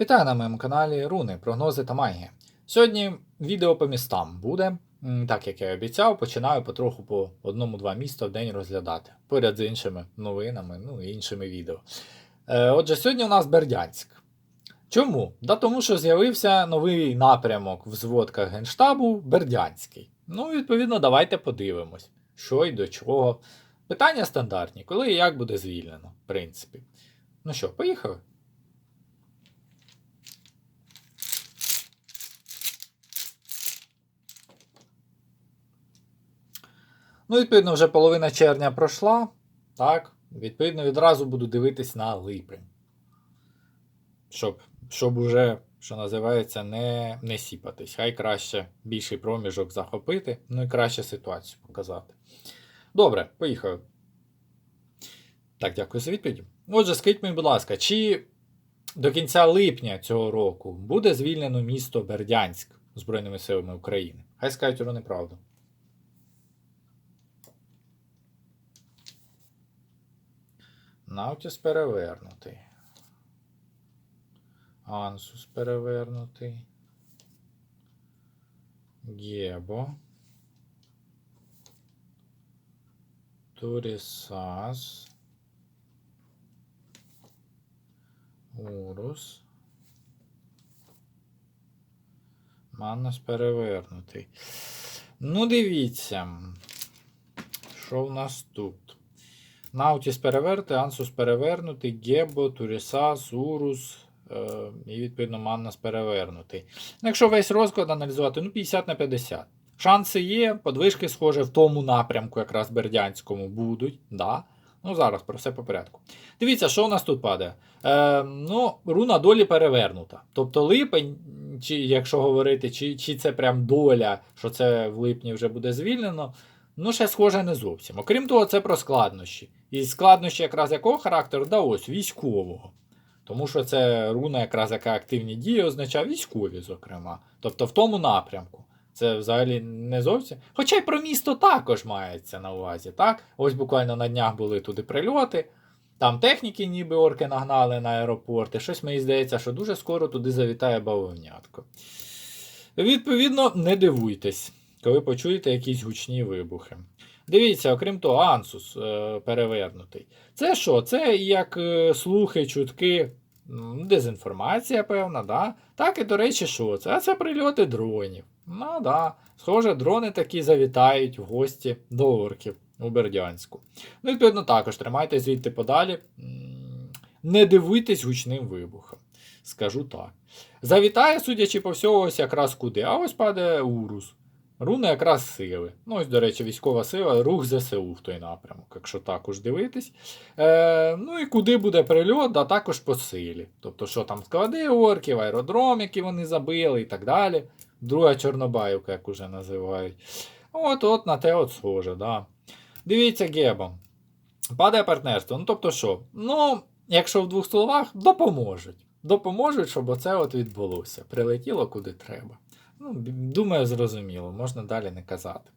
Вітаю на моєму каналі Руни, прогнози та магія. Сьогодні відео по містам буде. Так як я і обіцяв, починаю потроху по одному-два міста в день розглядати, поряд з іншими новинами, ну і іншими відео. Е, Отже, сьогодні у нас Бердянськ. Чому? Да тому що з'явився новий напрямок в зводках Генштабу Бердянський. Ну, відповідно, давайте подивимось, що і до чого. Питання стандартні, коли і як буде звільнено, в принципі. Ну що, поїхали? Ну, відповідно, вже половина червня пройшла. Так, відповідно, відразу буду дивитись на липень. Щоб, щоб уже, що називається, не, не сіпатись. Хай краще більший проміжок захопити, ну і краще ситуацію показати. Добре, поїхали. Так, дякую за відповідь. Отже, скажіть мені, будь ласка, чи до кінця липня цього року буде звільнено місто Бердянськ Збройними силами України? Хай скажуть вони правду. Наутіс перевернутий. Ансус перевернутий. Гебо. Турісас. Урус. Маннас перевернутий. Ну, дивіться. Що в нас тут? Наутіс перевернутий, Ансус перевернутий, Гебо, Турісас, Урус. Е, і відповідно Маннас перевернутий. Ну, якщо весь розклад аналізувати, ну 50 на 50. Шанси є, подвижки, схоже, в тому напрямку, якраз Бердянському, будуть. Да. Ну, зараз про все по порядку. Дивіться, що у нас тут падає. Е, ну, Руна долі перевернута. Тобто липень, чи, якщо говорити, чи, чи це прям доля, що це в липні вже буде звільнено. Ну, ще схоже не зовсім. Окрім того, це про складнощі. І складнощі якраз якого характеру? Да ось військового. Тому що це руна, якраз яка активні дії означає військові, зокрема. Тобто в тому напрямку. Це взагалі не зовсім. Хоча й про місто також мається на увазі. так? Ось буквально на днях були туди прильоти. Там техніки, ніби орки нагнали на аеропорти. Щось мені здається, що дуже скоро туди завітає бавовнятко. Відповідно, не дивуйтесь, коли почуєте якісь гучні вибухи. Дивіться, окрім того, Ансус е, перевернутий. Це що? Це як е, слухи, чутки, дезінформація, певна, да? так і, до речі, що це? А це прильоти дронів. Ну да. Схоже, дрони такі завітають в гості до орків у Бердянську. Ну, відповідно, також тримайте звідти подалі. Не дивуйтесь гучним вибухом. Скажу так. Завітає, судячи по всього, ось якраз куди. А ось падає Урус. Руна якраз сили. Ну, ось, до речі, військова сила, рух ЗСУ в той напрямок, якщо також дивитись. Е, ну і куди буде прильот, а також по силі. Тобто, що там склади орків, аеродром, які вони забили і так далі. Друга Чорнобаївка, як уже називають. От от на те от схоже, да. Дивіться, Гебом. Падає партнерство. Ну, тобто що? Ну, якщо в двох словах, допоможуть. Допоможуть, щоб оце от відбулося. Прилетіло куди треба. Ну, думаю, зрозуміло, можна далі не казати.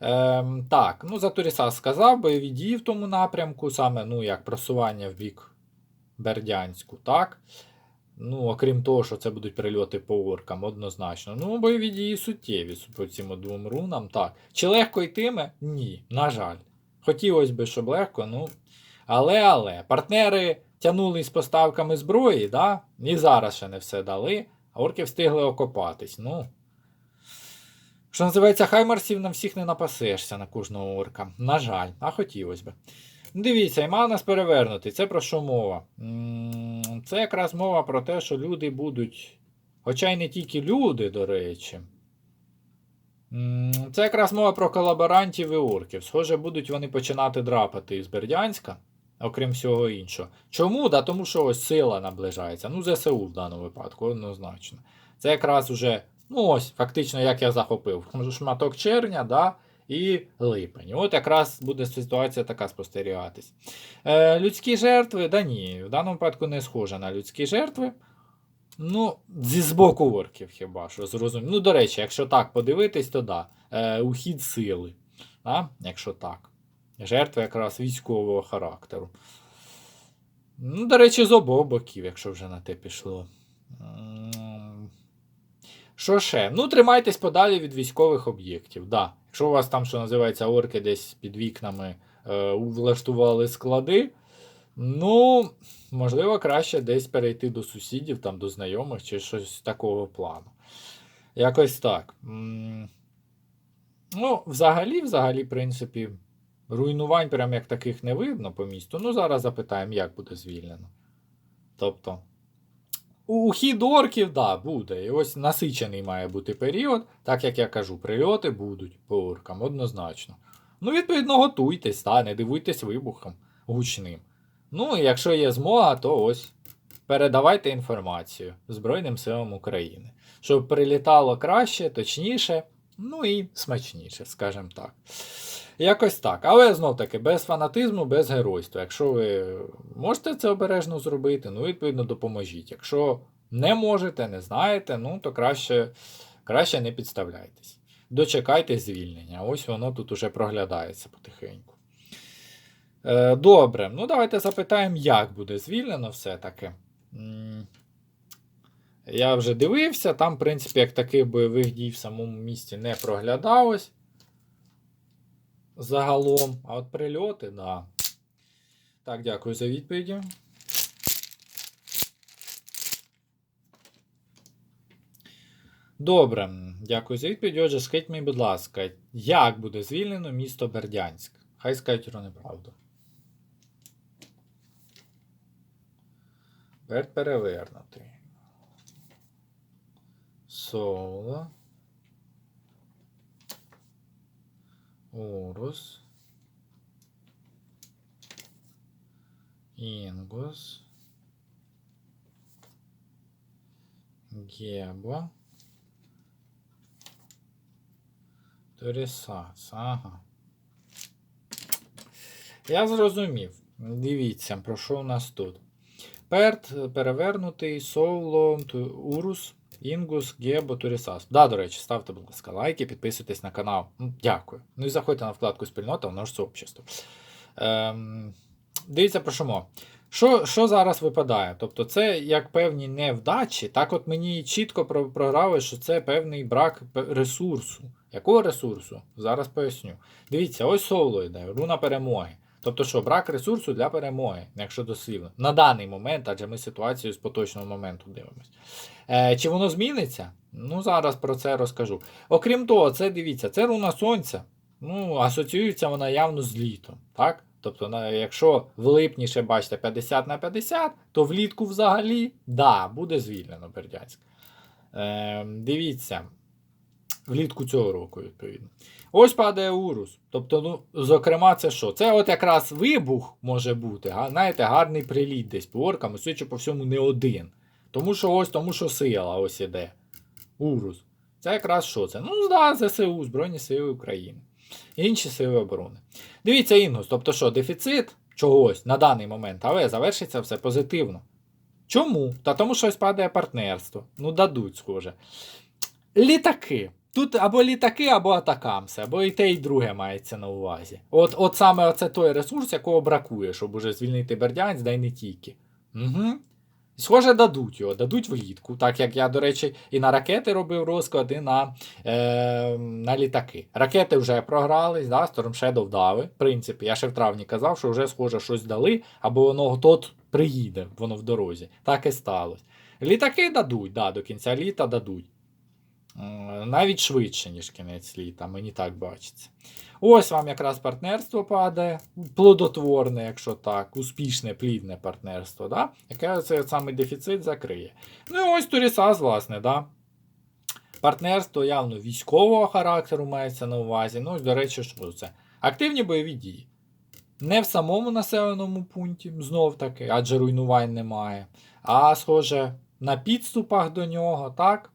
Ем, так, ну за Турісас сказав, бойові дії в тому напрямку, саме ну, як просування в бік Бердянську, так. Ну, окрім того, що це будуть прильоти по оркам, однозначно. Ну, бойові дії суттєві по цим двом рунам, так. Чи легко йтиме? Ні, на жаль. Хотілося б, щоб легко, ну. Але, але, партнери тягнули з поставками зброї, да? і зараз ще не все дали, а орки встигли окопатись. Ну. Що називається, хаймарсів на всіх не напасешся на кожного орка. На жаль, а хотілося б. Дивіться, Іманас перевернутий. Це про що мова? Це якраз мова про те, що люди будуть. Хоча й не тільки люди, до речі. Це якраз мова про колаборантів і орків. Схоже, будуть вони починати драпати із Бердянська, окрім всього іншого. Чому? Да тому що ось сила наближається. Ну, ЗСУ в даному випадку, однозначно. Це якраз уже, ну ось, фактично, як я захопив. Шматок червня, да, і липень. От якраз буде ситуація така спостерігатись. Е, людські жертви, да ні, в даному випадку не схоже на людські жертви. Ну, зі збоку орків хіба що зрозумів. Ну, до речі, якщо так подивитись, то да. Е, ухід сили. Да? Якщо так. Жертви якраз військового характеру. Ну, до речі, з обох боків, якщо вже на те пішло. Що ще? Ну, тримайтесь подалі від військових об'єктів. Да. Якщо у вас там, що називається, орки десь під вікнами е, влаштували склади, ну, можливо, краще десь перейти до сусідів, там, до знайомих чи щось такого плану. Якось так. Ну, взагалі, взагалі, в принципі, руйнувань прям як таких не видно по місту. Ну, зараз запитаємо, як буде звільнено. Тобто, у хід орків, да, буде. І ось насичений має бути період, так як я кажу, прильоти будуть по оркам, однозначно. Ну, відповідно, готуйтесь, та, не дивуйтесь вибухом гучним. Ну, і якщо є змога, то ось передавайте інформацію Збройним силам України. Щоб прилітало краще, точніше, ну і смачніше, скажімо так. Якось так. Але знов таки, без фанатизму, без геройства. Якщо ви можете це обережно зробити, ну, відповідно, допоможіть. Якщо не можете, не знаєте, ну то краще, краще не підставляйтесь. Дочекайтесь звільнення. Ось воно тут уже проглядається потихеньку. Е, добре, ну давайте запитаємо, як буде звільнено все-таки. Я вже дивився, там, в принципі, як таких бойових дій в самому місті не проглядалось загалом. А от прильоти, да. Так, дякую за відповіді. Добре, дякую за відповідь. Отже, скажіть мені, будь ласка, як буде звільнено місто Бердянськ? Хай скажуть неправду. Берд перевернутий. Соло. Урус. Інгус. Гебо. Торісац. Ага. Я зрозумів. Дивіться, про що у нас тут. Перт, перевернутий, Соуло, Ту- Урус, Інгус, Гебо, Турісас. Да, до речі, ставте, будь ласка, лайки, підписуйтесь на канал. Дякую. Ну і заходьте на вкладку спільнота, воно ж сообщество. Ем, дивіться про що. Що, що зараз випадає? Тобто, це як певні невдачі, так от мені чітко програли, що це певний брак ресурсу. Якого ресурсу? Зараз поясню. Дивіться, ось соло йде, руна перемоги. Тобто, що брак ресурсу для перемоги, якщо дослівно. На даний момент, адже ми ситуацію з поточного моменту дивимося. Е, чи воно зміниться? Ну, зараз про це розкажу. Окрім того, це дивіться, це руна сонця. Ну, асоціюється вона явно з літом. Так? Тобто, якщо в липні ще бачите 50 на 50, то влітку взагалі, да, буде звільнено Бердянськ. Е, дивіться, влітку цього року, відповідно. Ось падає Урус. Тобто, ну, зокрема, це що? Це от якраз вибух може бути, знаєте, гарний приліт десь по оркам, судячи по всьому, не один. Тому що ось тому, що сила ось іде. Урус. Це якраз що це? Ну, да, ЗСУ, Збройні Сили України. Інші сили оборони. Дивіться, Інгус, тобто що, дефіцит чогось на даний момент, але завершиться все позитивно. Чому? Та тому що ось падає партнерство. Ну, дадуть, схоже. Літаки. Тут або літаки, або атакамси, або і те, і друге мається на увазі. От, от саме оце той ресурс, якого бракує, щоб уже звільнити Бердянськ, да й не тільки. Угу. Схоже, дадуть його, дадуть влітку. Так як я, до речі, і на ракети робив розклад, і на, е, на літаки. Ракети вже програлись, да, Storm Shadow дали. В принципі, я ще в травні казав, що вже схоже щось дали, або воно тот приїде, воно в дорозі. Так і сталося. Літаки дадуть, да, до кінця літа дадуть. Навіть швидше, ніж кінець літа, мені так бачиться. Ось вам якраз партнерство падає, плодотворне, якщо так, успішне, плідне партнерство, да? яке цей саме дефіцит закриє. Ну і ось Турісас, власне, да? партнерство явно військового характеру мається на увазі. Ну, до речі, що це? Активні бойові дії. Не в самому населеному пункті, знов таки, адже руйнувань немає. А, схоже, на підступах до нього, так?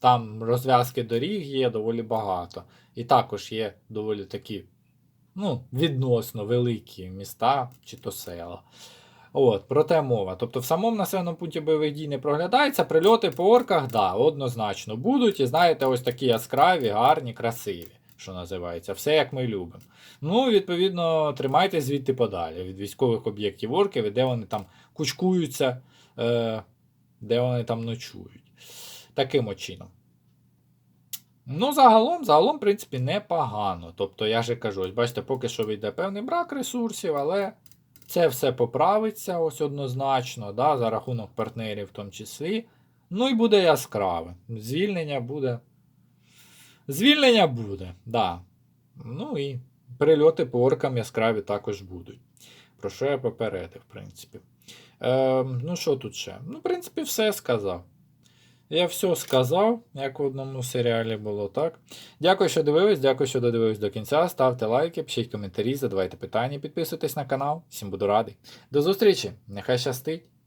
Там розв'язки доріг є доволі багато. І також є доволі такі, ну, відносно великі міста чи то села. От, про мова. Тобто в самому населеному пункті бойових дій не проглядається, прильоти по орках, да, однозначно будуть. І знаєте, ось такі яскраві, гарні, красиві, що називається. Все як ми любимо. Ну, відповідно, тримайте звідти подалі від військових об'єктів орків, і де вони там кучкуються. Е, де вони там ночують. Таким чином. Ну, загалом, загалом, в принципі, непогано. Тобто, я же кажу, ось бачите, поки що вийде певний брак ресурсів, але це все поправиться ось однозначно, да, за рахунок партнерів в тому числі. Ну і буде яскраве. Звільнення буде. Звільнення буде, да. Ну і прильоти по оркам яскраві також будуть. Про що я попередив, в принципі. Е, ну, що тут ще? Ну, в принципі, все сказав. Я все сказав, як в одному серіалі було, так? Дякую, що дивились, дякую, що додивились до кінця. Ставте лайки, пишіть коментарі, задавайте питання, підписуйтесь на канал. Всім буду радий. До зустрічі! Нехай щастить!